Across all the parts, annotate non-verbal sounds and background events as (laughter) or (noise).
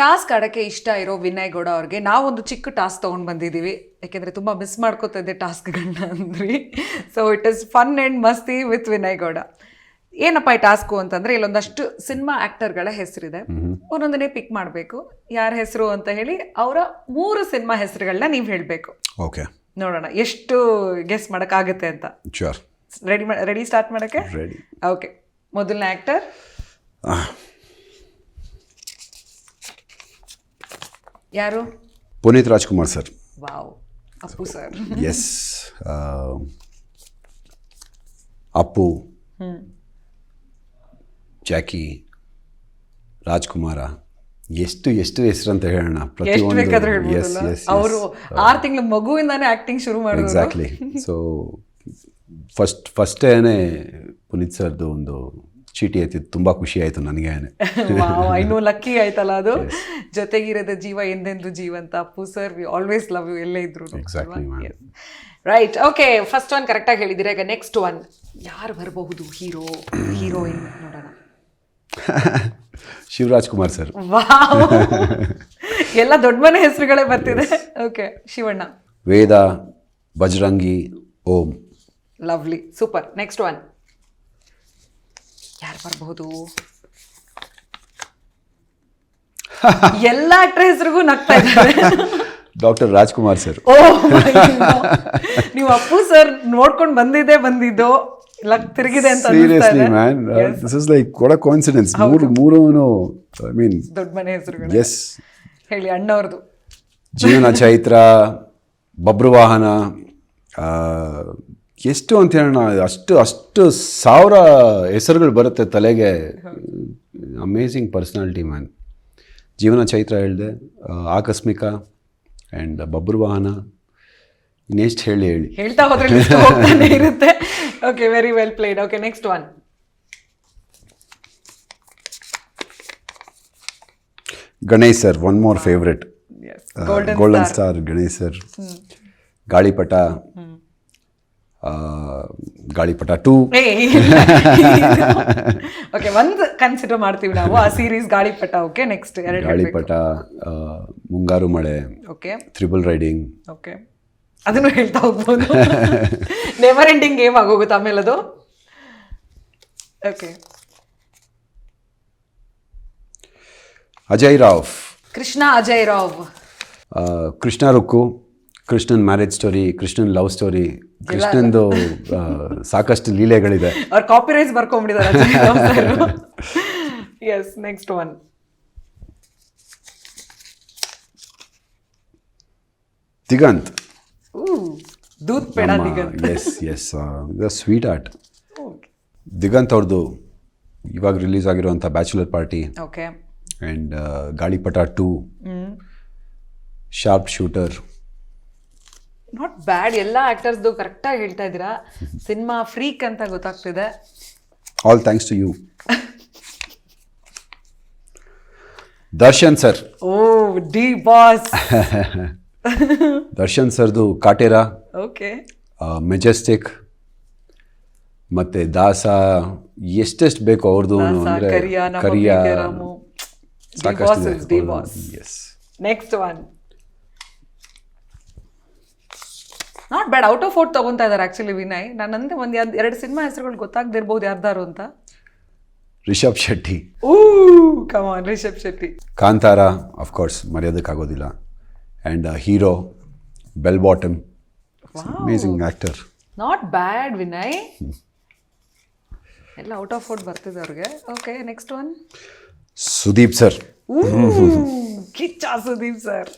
Task ಆಡಕ್ಕೆ ಇಷ್ಟ ಇರೋ ವಿನಯ್ ಗೌಡ ಅವ್ರಿಗೆ ನಾವೊಂದು ಚಿಕ್ಕ ಟಾಸ್ಕ್ ತೊಗೊಂಡು ಬಂದಿದ್ದೀವಿ. ಯಾಕೆಂದ್ರೆ ತುಂಬಾ ಮಿಸ್ ಮಾಡ್ಕೋತಾ ಇದ್ದೆ ಟಾಸ್ಕ್ಗಳನ್ನ ಅಂದ್ರಿ. So it is fun and masti with Vinay Gowda. ಏನಪ್ಪ ಈ ಟಾಸ್ಕು ಅಂತಂದ್ರೆ ಇಲ್ಲೊಂದಷ್ಟು ಸಿನಿಮಾ ಆಕ್ಟರ್ಗಳ ಹೆಸರಿದೆ. ಒಂದೊಂದನ್ನೇ ಪಿಕ್ ಮಾಡಬೇಕು. ಯಾರ ಹೆಸರು ಅಂತ ಹೇಳಿ ಅವರ ಮೂರು ಸಿನಿಮಾ ಹೆಸರುಗಳನ್ನ ನೀವು ಹೇಳಬೇಕು. ಓಕೆ. ನೋಡೋಣ ಎಷ್ಟು ಗೆಸ್ ಮಾಡೋಕ್ಕಾಗುತ್ತೆ ಅಂತ. ರೆಡಿ ರೆಡಿ ಸ್ಟಾರ್ಟ್ ಮಾಡೋಕ್ಕೆ? ರೆಡಿ ಓಕೆ ಮೊದಲನೇ ಆಕ್ಟರ್ ಯಾರು? Puneeth Rajkumar sir. Wow. Appu sir. Yes Appu Jackie Rajakumara ಎಷ್ಟು ಎಷ್ಟು ಹೆಸರು ಅಂತ ಹೇಳೋಣ. ಅವರು ಆರು ತಿಂಗಳ ಮಗುವಿಂದಾನೇ ಆಕ್ಟಿಂಗ್ ಶುರು ಮಾಡಿದ್ರು ಎಕ್ಸಾಕ್ಟ್ಲಿ ಸೊ ಫಸ್ಟ್ ಫಸ್ಟೇನೆ ಪುನೀತ್ ಸರ್ದು ಒಂದು ಚೀಟಿ ಆಯ್ತಿತ್ತು ತುಂಬ ಖುಷಿ ಆಯಿತು ನನಗೆ. (laughs) ಇನ್ನೂ ಲಕ್ಕಿ ಆಯ್ತಲ್ಲ ಅದು? ಜೊತೆಗಿರದ ಜೀವ ಎಂದೆಂದು ಜೀವಂತ Appu sir we always love you ಎಲ್ಲೇ ಇದ್ರು. ರೈಟ್ ಓಕೆ ಫಸ್ಟ್ ಒನ್ ಕರೆಕ್ಟಾಗಿ ಹೇಳಿದ್ದೀರಾ ಈಗ ನೆಕ್ಸ್ಟ್ ಒನ್ ಯಾರು ಬರಬಹುದು ಹೀರೋ ಹೀರೋಯಿನ್ ನೋಡೋಣ. (laughs) ಶಿವರಾಜ್ ಕುಮಾರ್ ಸರ್. (laughs) ಎಲ್ಲ ದೊಡ್ಡ ಮನೆ ಹೆಸರುಗಳೇ ಬರ್ತಿದೆ. Okay Shivanna. Vedha Bajrangi Om. Lovely super next one ಯಾರು ಬರಬಹುದು? ಎಲ್ಲ ಹೆಸರಿಗೂ ನಗ್ತಾ ಇದ್ದಾರೆ. Doctor Rajkumar sir. ಓ ನೀವು ಅಪ್ಪು ಸರ್ ನೋಡ್ಕೊಂಡು ಬಂದಿದ್ದೆ ಬಂದಿದ್ದು. ತಿರುಗಿದೆ ಅಂತ seriously man this is like ಕೊಡ ಕಾನ್ಸಿಡೆನ್ಸ್ ಮೂರು ಮೂರೂ ಐ ಮೀನ್ ದೊಡ್ಡ ಮನೆ ಹೆಸರುಗಳು. ಎಸ್ ಹೇಳಿ ಅಣ್ಣವ್ರದ್ದು ಜೀವನ ಚೈತ್ರ ಬಬ್ರುವಾಹನ ಎಷ್ಟು ಅಂತ ಹೇಳೋಣ ಅಷ್ಟು ಅಷ್ಟು ಸಾವಿರ ಹೆಸರುಗಳು ಬರುತ್ತೆ ತಲೆಗೆ. ಅಮೇಝಿಂಗ್ ಪರ್ಸ್ನಾಲಿಟಿ ಮ್ಯಾನ್ ಜೀವನ ಚೈತ್ರ ಹೇಳಿದೆ ಆಕಸ್ಮಿಕ ಆ್ಯಂಡ್ ಬಬ್ರುವಾಹನ ನೆಕ್ಸ್ಟ್ ಹೇಳಿ ಹೇಳಿ. ಹೇಳ್ತಾ ಹೋದ್ರೆ ಇರುತ್ತೆ. Okay very well played okay next one Ganesh sir one more favourite golden star Ganesh sir Gaalipata. Gaalipata two. Okay ಒಂದು ಕನ್ಸಿಡರ್ ಮಾಡ್ತೀವಿ ನಾವು. ಆ ಸೀರೀಸ್ ಗಾಳಿಪಟ ಓಕೆ ನೆಕ್ಸ್ಟ್ ಎರಡು ಗಾಳಿಪಟ ಮುಂಗಾರು ಮಳೆ ಓಕೆ ತ್ರಿಬಲ್ ರೈಡಿಂಗ್ ಓಕೆ ಅದನ್ನು ಹೇಳ್ತಾ ಹೋಗ್ಬೋದು. ನೆವರ್ ಎಂಡಿಂಗ್ ಗೇಮ್ ಆಗೋಗುತ್ತೆ ಆಮೇಲೆ ಅದು okay Ajay Rao. Krishna Ajay Rao. Krishna Rukku. Krishnan marriage story Krishnan love story ಕೃಷ್ಣನ್ದು ಸಾಕಷ್ಟು ಲೀಲೆಗಳಿದೆ. (laughs) ಅವ್ರು copyrights ಬರ್ಕೊಂಡ್ಬಿಟ್ಟಿದ್ದಾರೆ yes next one Diganth. Doodh Peda Diganth. Yes yes the sweet heart Diganth ಅವ್ರದ್ದು ಇವಾಗ release ಆಗಿರುವಂಥ bachelor party okay and Gaalipata two sharp shooter not bad ಎಲ್ಲ ಆಕ್ಟರ್ಸ್ದು ಕರೆಕ್ಟಾಗಿ ಹೇಳ್ತಾ ಇದ್ದೀರಾ? ಸಿನಿಮಾ ಫ್ರೀಕ್ ಅಂತ ಗೊತ್ತಾಗ್ತಿದೆ. All thanks to you Darshan sir. Oh D boss. Darshan ಸರ್ದು ಕಾಟೇರ ಓಕೆ ಮೆಜೆಸ್ಟಿಕ್ ಮತ್ತೆ ದಾಸ ಎಷ್ಟೆಷ್ಟು ಬೇಕು ಅವ್ರದ್ದು ಅಂದರೆ ಕರಿಯ ಸಾಕಷ್ಟು next one not bad out of out ತಗೊಂತಾ ಇದ್ದಾರೆ ಆಕ್ಚುಲಿ ವಿನಯ್. ನಾನು ಅಂದೆ ಒಂದು ಎರಡು ಸಿನಿಮಾ ಹೆಸರುಗಳು ಗೊತ್ತಾಗದಿರ್ಬೋದು ಯಾರ್ದಾರು ಅಂತ. ರಿಷಬ್ ಶೆಟ್ಟಿ. ಊ come on Rishab Shetty. Kantara of course ಮರೆಯೋದಕ್ಕಾಗೋದಿಲ್ಲ and hero bell bottom amazing actor not bad Vinay ಎಲ್ಲ ಔಟ್ ಆಫ್ ಔಟ್ ಬರ್ತಿದೆ ಅವ್ರಿಗೆ. Okay next one Sudeep sir (laughs) Kiccha Sudeep sir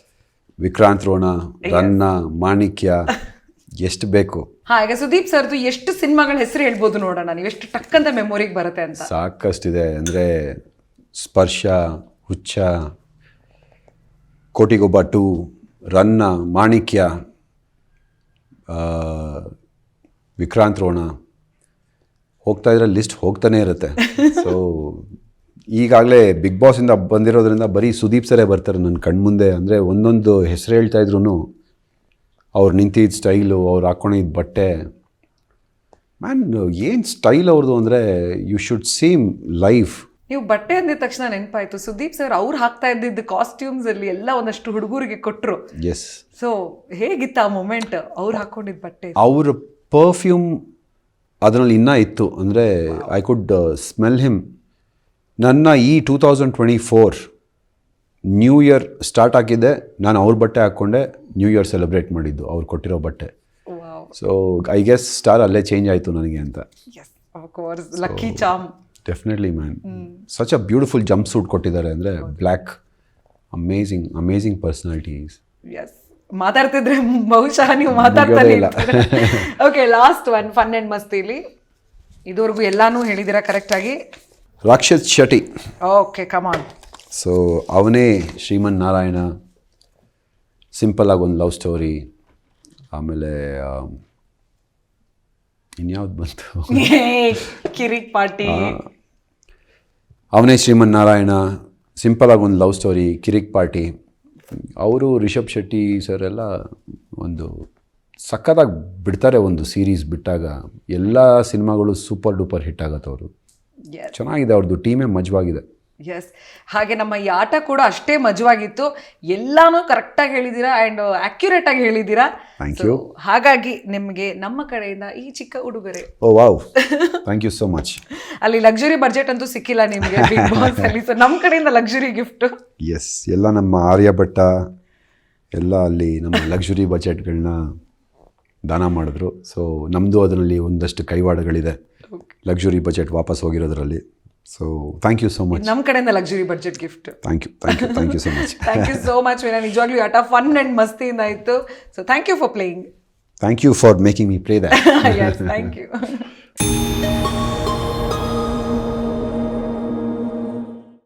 Vikrant Rona Ranna Maanikya (laughs) ಎಷ್ಟು ಬೇಕು? ಹಾಗೆ ಈಗ ಸುದೀಪ್ ಸರ್ದು ಎಷ್ಟು ಸಿನಿಮಾಗಳ ಹೆಸರು ಹೇಳ್ಬೋದು ನೋಡೋಣ. ನೀವು ಎಷ್ಟು ಟಕ್ ಅಂತ ಮೆಮೊರಿಗೆ ಬರುತ್ತೆ ಅಂತ. ಸಾಕಷ್ಟಿದೆ. ಅಂದರೆ ಸ್ಪರ್ಶ ಹುಚ್ಚ ಕೋಟಿಗೊಬ್ಬ ಟು ರನ್ನ ಮಾಣಿಕ್ಯ ವಿಕ್ರಾಂತ್ ರೋಣ. ಹೋಗ್ತಾ ಇದ್ರೆ ಲಿಸ್ಟ್ ಹೋಗ್ತಾನೆ ಇರುತ್ತೆ. (laughs) ಸೊ ಈಗಾಗಲೇ ಬಿಗ್ ಬಾಸಿಂದ ಬಂದಿರೋದ್ರಿಂದ ಬರೀ ಸುದೀಪ್ ಸರೇ ಬರ್ತಾರೆ ನನ್ನ ಕಣ್ಮುಂದೆ. ಅಂದರೆ ಒಂದೊಂದು ಹೆಸರು ಹೇಳ್ತಾ ಇದ್ರು ಅವ್ರು ನಿಂತಿದ್ದ ಸ್ಟೈಲು ಅವ್ರು ಹಾಕೊಂಡಿದ್ದ ಬಟ್ಟೆ. ಮ್ಯಾನ್ ಏನು ಸ್ಟೈಲ್ ಅವ್ರದ್ದು ಅಂದರೆ ಯು ಶುಡ್ ಸೀಮ್ ಲೈಫ್ ನೀವು ಬಟ್ಟೆ ಅಂದಿದ ತಕ್ಷಣ ನೆನಪಾಯಿತು. ಸುದೀಪ್ ಸರ್ ಅವ್ರು ಹಾಕ್ತಾ ಇದ್ದಿದ್ದ ಕಾಸ್ಟ್ಯೂಮ್ಸ್ ಅಲ್ಲಿ ಎಲ್ಲ ಒಂದಷ್ಟು ಹುಡುಗರಿಗೆ ಕೊಟ್ಟರು ಎಸ್ ಸೊ ಹೇಗಿತ್ತು ಆ ಮೊಮೆಂಟ್ ಅವ್ರು ಹಾಕ್ಕೊಂಡಿದ್ದ ಬಟ್ಟೆ? ಅವ್ರ ಪರ್ಫ್ಯೂಮ್ ಅದರಲ್ಲಿ ಇನ್ನೂ ಇತ್ತು. ಅಂದರೆ ಐ ಕುಡ್ ಸ್ಮೆಲ್ ಹಿಮ್ ನನ್ನ ಈ two thousand twenty four new year start ಆಗಿದ್ದೆ ನಾನು ಅವ್ರ ಬಟ್ಟೆ ಹಾಕ್ಕೊಂಡೆ ನ್ಯೂ ಇಯರ್ ಸೆಲೆಬ್ರೇಟ್ ಮಾಡಿದ್ದು ಅವ್ರು ಕೊಟ್ಟಿರೋ ಬಟ್ಟೆ. ಸೊ ಐ ಗೆಸ್ ಸ್ಟಾರ್ ಅಲ್ಲೇ ಚೇಂಜ್ ಆಯಿತು ನನಗೆ ಅಂತ. Lucky charm definitely man such a beautiful jumpsuit ಕೊಟ್ಟಿದ್ದಾರೆ ಅಂದರೆ black amazing amazing personalities yes ಮಾತಾಡ್ತಿದ್ರೆ ಬಹುಶಃ ನೀವು ಮಾತಾಡ್ತಾನೆ. Okay last one fun and ಮಸ್ತಿಲಿ ಇದುವರೆಗೂ ಎಲ್ಲಾನು ಹೇಳಿದಿರಾ ಕರೆಕ್ಟಾಗಿ Rakshit Shetty. Okay come on so Avane Shriman Narayana. Simple ಆಗಿ ಒಂದು ಲವ್ ಸ್ಟೋರಿ ಆಮೇಲೆ ಆಮ್, ಇನ್ಯಾವ್ದು ಬಂತು? (laughs) ಕಿರಿಕ್ ಪಾರ್ಟಿ. ಅವನೇ ಶ್ರೀಮನ್ ನಾರಾಯಣ. ಸಿಂಪಲ್ ಆಗಿ ಒಂದು ಲವ್ ಸ್ಟೋರಿ ಕಿರಿಕ್ ಪಾರ್ಟಿ. ಅವರು ರಿಷಬ್ ಶೆಟ್ಟಿ ಸರ್ ಎಲ್ಲ ಒಂದು ಸಖತ್ತಾಗಿ ಬಿಡ್ತಾರೆ ಒಂದು ಸೀರೀಸ್ ಬಿಟ್ಟಾಗ. ಎಲ್ಲ ಸಿನಿಮಾಗಳು ಸೂಪರ್ ಡೂಪರ್ ಹಿಟ್ ಆಗತ್ತೆ ಅವರು. ಚೆನ್ನಾಗಿದೆ ಅವ್ರದ್ದು ಟೀಮೇ ಮಜವಾಗಿದೆ. ಎಸ್ ಹಾಗೆ ನಮ್ಮ ಈ ಆಟ ಕೂಡ ಅಷ್ಟೇ ಮಜವಾಗಿತ್ತು. ಎಲ್ಲಾನು ಕರೆಕ್ಟಾಗಿ ಹೇಳಿದ್ದೀರಾ ಆ್ಯಂಡ್ ಆಕ್ಯುರೇಟ್ ಆಗಿ ಹೇಳಿದ್ದೀರಾ? Thank ಯು ಹಾಗಾಗಿ ನಿಮಗೆ ನಮ್ಮ ಕಡೆಯಿಂದ ಈ ಚಿಕ್ಕ ಉಡುಗೊರೆ. ಓ wow thank you so much ಅಲ್ಲಿ ಲಕ್ಸುರಿ ಬಜೆಟ್ ಅಂತೂ ಸಿಕ್ಕಿಲ್ಲ ನಿಮಗೆ ಬಿಗ್ ಬಾಸ್ ಅಲ್ಲಿ. ಸೊ ನಮ್ಮ ಕಡೆಯಿಂದ ಲಕ್ಸುರಿ ಗಿಫ್ಟ್ ಎಸ್ ಎಲ್ಲ ನಮ್ಮ ಆರ್ಯಭಟ್ಟ ಎಲ್ಲ ಅಲ್ಲಿ ನಮ್ಮ ಲಕ್ಸುರಿ ಬಜೆಟ್ಗಳನ್ನ ದಾನ ಮಾಡಿದ್ರು. ಸೊ ನಮ್ಮದು ಅದರಲ್ಲಿ ಒಂದಷ್ಟು ಕೈವಾಡಗಳಿದೆ. ಲಕ್ಸುರಿ ಬಜೆಟ್ ವಾಪಸ್ ಹೋಗಿರೋದ್ರಲ್ಲಿ. So thank you so much ನಮ್ಮ ಕಡೆಯಿಂದ luxury budget gift thank you thank you thank you so much thank you so much Veena ನಿಜವಾಗ್ಲೂ ಆಟ ಫನ್ ಆ್ಯಂಡ್ ಮಸ್ತಿಯಿಂದ ಆಯಿತು. So thank you for playing thank you for making me play that thank you